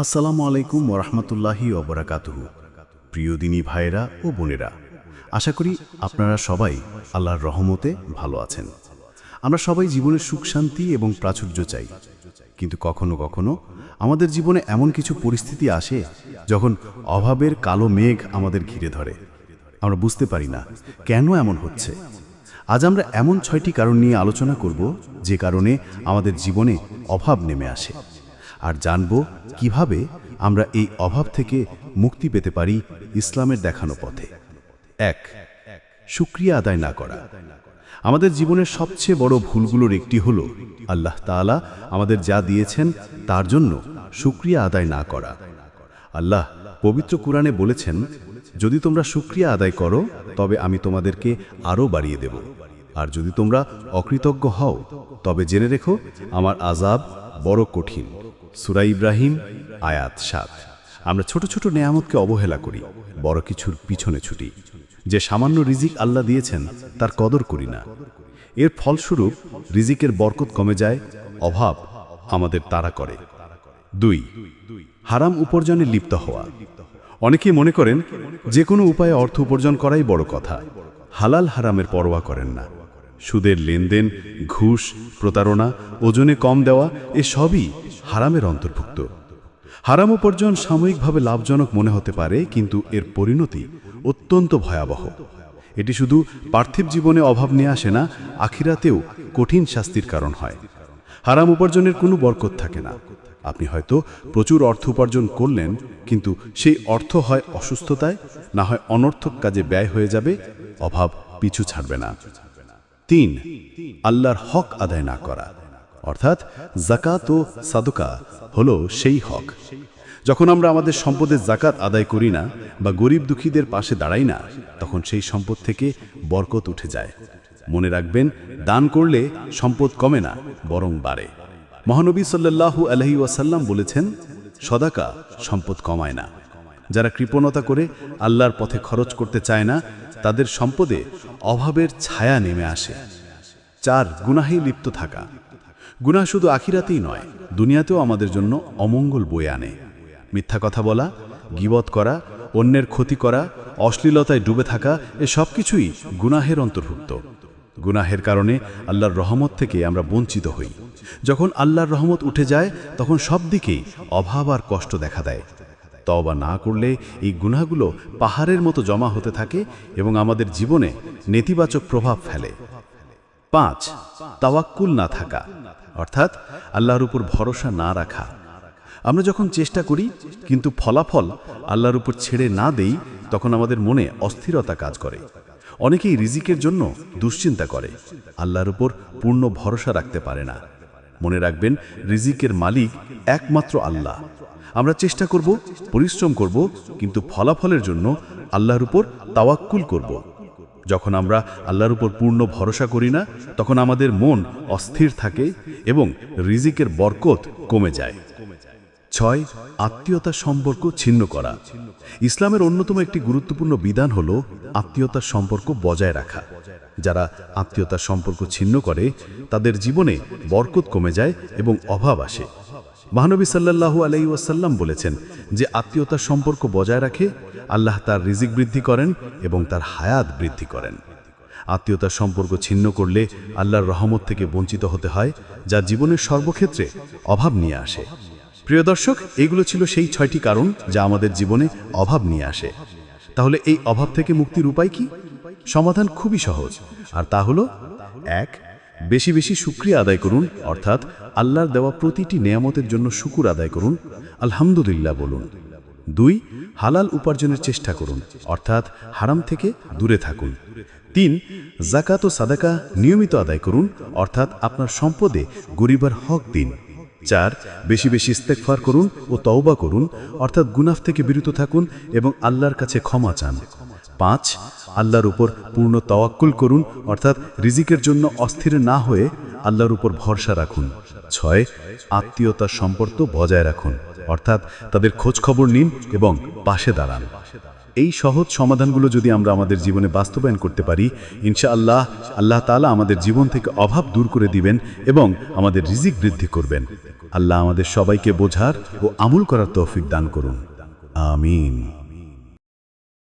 আসসালামু আলাইকুম ওরহমতুল্লাহি ওবরাকাতুহু। প্রিয় দিনী ভাইয়েরা ও বোনেরা, আশা করি আপনারা সবাই আল্লাহর রহমতে ভালো আছেন। আমরা সবাই জীবনের সুখ, শান্তি এবং প্রাচুর্য চাই। কিন্তু কখনো কখনো আমাদের জীবনে এমন কিছু পরিস্থিতি আসে যখন অভাবের কালো মেঘ আমাদের ঘিরে ধরে। আমরা বুঝতে পারি না কেন এমন হচ্ছে। আজ আমরা এমন ছয়টি কারণ নিয়ে আলোচনা করব যে কারণে আমাদের জীবনে অভাব নেমে আসে। আর জানব কীভাবে আমরা এই অভাব থেকে মুক্তি পেতে পারি ইসলামের দেখানো পথে। এক, শুক্রিয়া আদায় না করা। আমাদের জীবনের সবচেয়ে বড় ভুলগুলোর একটি হল আল্লাহ তাআলা আমাদের যা দিয়েছেন তার জন্য শুক্রিয়া আদায় না করা। আল্লাহ পবিত্র কুরআনে বলেছেন, যদি তোমরা শুক্রিয়া আদায় করো, তবে আমি তোমাদেরকে আরও বাড়িয়ে দেব। আর যদি তোমরা অকৃতজ্ঞ হও, তবে জেনে রেখো আমার আজাব বড় কঠিন। সুরা ইব্রাহিম, আয়াত সাত। আমরা ছোট ছোট নেয়ামতকে অবহেলা করি, বড় কিছুর পিছনে ছুটি। যে সামান্য রিজিক আল্লাহ দিয়েছেন, তার কদর করি না। এর ফলস্বরূপ, রিজিকের বরকত কমে যায়, অভাব আমাদের তাড়া করে। দুই, হারাম উপার্জনে লিপ্ত হওয়া। অনেকেই মনে করেন যে কোনো উপায়ে অর্থ উপার্জন করাই বড় কথা। হালাল হারামের পরোয়া করেন না। সুদের লেনদেন, ঘুষ, প্রতারণা, ওজনে কম দেওয়া, এ সবই হারামের অন্তর্ভুক্ত। হারাম উপার্জন সাময়িকভাবে লাভজনক মনে হতে পারে, কিন্তু এর পরিণতি অত্যন্ত ভয়াবহ। এটি শুধু পার্থিব জীবনে অভাব নিয়ে আসে না, আখিরাতেও কঠিন শাস্তির কারণ হয়। হারাম উপার্জনের কোনো বরকত থাকে না। আপনি হয়তো প্রচুর অর্থ উপার্জন করলেন, কিন্তু সেই অর্থ হয় অসুস্থতায়, না হয় অনর্থক কাজে ব্যয় হয়ে যাবে, অভাব পিছু ছাড়বে না। তিন, আল্লাহর হক আদায় না করা। অর্থাৎ জাকাত ও সাদকা হলো সেই হক। যখন আমরা আমাদের সম্পদের জাকাত আদায় করি না বা গরিব দুঃখীদের পাশে দাঁড়াই না, তখন সেই সম্পদ থেকে বরকত উঠে যায়। মনে রাখবেন, দান করলে সম্পদ কমে না, বরং বাড়ে। মহানবী সাল্লাল্লাহু আলহি ওয়াসাল্লাম বলেছেন, সদাকা সম্পদ কমায় না। যারা কৃপণতা করে আল্লাহর পথে খরচ করতে চায় না, তাদের সম্পদে অভাবের ছায়া নেমে আসে। চার, গুনাহে লিপ্ত থাকা। গুনাহ শুধু আখিরাতেই নয়, দুনিয়াতেও আমাদের জন্য অমঙ্গল বয়ে আনে। মিথ্যা কথা বলা, গিবত করা, অন্যের ক্ষতি করা, অশ্লীলতায় ডুবে থাকা, এ সব কিছুই গুনাহের অন্তর্ভুক্ত। গুনাহের কারণে আল্লাহর রহমত থেকে আমরা বঞ্চিত হই। যখন আল্লাহর রহমত উঠে যায়, তখন সব দিকেই অভাব আর কষ্ট দেখা দেয়। তওবা না করলে এই গুনাহগুলো পাহাড়ের মতো জমা হতে থাকে এবং আমাদের জীবনে নেতিবাচক প্রভাব ফেলে। পাঁচ, তাওয়াক্কুল না থাকা। অর্থাৎ আল্লাহর উপর ভরসা না রাখা। আমরা যখন চেষ্টা করি, কিন্তু ফলাফল আল্লাহর উপর ছেড়ে না দেই, তখন আমাদের মনে অস্থিরতা কাজ করে। অনেকেই রিজিকের জন্য দুশ্চিন্তা করে। আল্লাহর উপর পূর্ণ ভরসা রাখতে পারে না। মনে রাখবেন, রিজিকের মালিক একমাত্র আল্লাহ। আমরা চেষ্টা করব, পরিশ্রম করব, কিন্তু ফলাফলের জন্য আল্লাহর উপর তাওয়াক্কুল করব। যখন আমরা আল্লাহর উপর পূর্ণ ভরসা করি না, তখন আমাদের মন অস্থির থাকে এবং রিজিকের বরকত কমে যায়। ছয়, আত্মীয়তার সম্পর্ক ছিন্ন করা। ইসলামের অন্যতম একটি গুরুত্বপূর্ণ বিধান হল আত্মীয়তার সম্পর্ক বজায় রাখা। যারা আত্মীয়তার সম্পর্ক ছিন্ন করে, তাদের জীবনে বরকত কমে যায় এবং অভাব আসে। মহানবী সাল্লাল্লাহু আলাই ওয়াসাল্লাম বলেছেন যে, আত্মীয়তার সম্পর্ক বজায় রাখে আল্লাহ তার রিজিক বৃদ্ধি করেন এবং তার হায়াত বৃদ্ধি করেন। আত্মীয়তার সম্পর্ক ছিন্ন করলে আল্লাহর রহমত থেকে বঞ্চিত হতে হয়, যা জীবনের সর্বক্ষেত্রে অভাব নিয়ে আসে। প্রিয় দর্শক, এগুলো ছিল সেই ছয়টি কারণ যা আমাদের জীবনে অভাব নিয়ে আসে। তাহলে এই অভাব থেকে মুক্তির উপায় কি? সমাধান খুবই সহজ, আর তা হলো, এক, বেশি বেশি শুক্রিয়া আদায় করুন, অর্থাৎ আল্লাহর দেওয়া প্রতিটি নেয়ামতের জন্য শুকুর আদায় করুন। আলহামদুলিল্লাহ বলুন। দুই হালাল উপার্জনের চেষ্টা করুন, অর্থাৎ হারাম থেকে দূরে থাকুন। তিন জাকাত ও সাদাকা নিয়মিত আদায় করুন, অর্থাৎ আপনার সম্পদে গরিবার হক দিন। চার, বেশি বেশি ইস্তেকফার করুন ও তওবা করুন, অর্থাৎ গুনাফ থেকে বিরত থাকুন এবং আল্লাহর কাছে ক্ষমা চান। পাঁচ, আল্লাহর উপর পূর্ণ তওয়াক্কুল করুন, অর্থাৎ রিজিকের জন্য অস্থির না হয়ে আল্লাহর উপর ভরসা রাখুন। ছয়, আত্মীয়তার সম্পর্ক বজায় রাখুন। অর্থাৎ তাদের খোঁজ খবর নিন এবং পাশে দাঁড়ান। এই সহজ সমাধানগুলো যদি আমরা আমাদের জীবনে বাস্তবায়ন করতে পারি, ইনশাআল্লাহ আল্লাহ তালা আমাদের জীবন থেকে অভাব দূর করে দিবেন এবং আমাদের রিজিক বৃদ্ধি করবেন। আল্লাহ আমাদের সবাইকে বোঝার ও আমুল করার তৌফিক দান করুন। আমিন।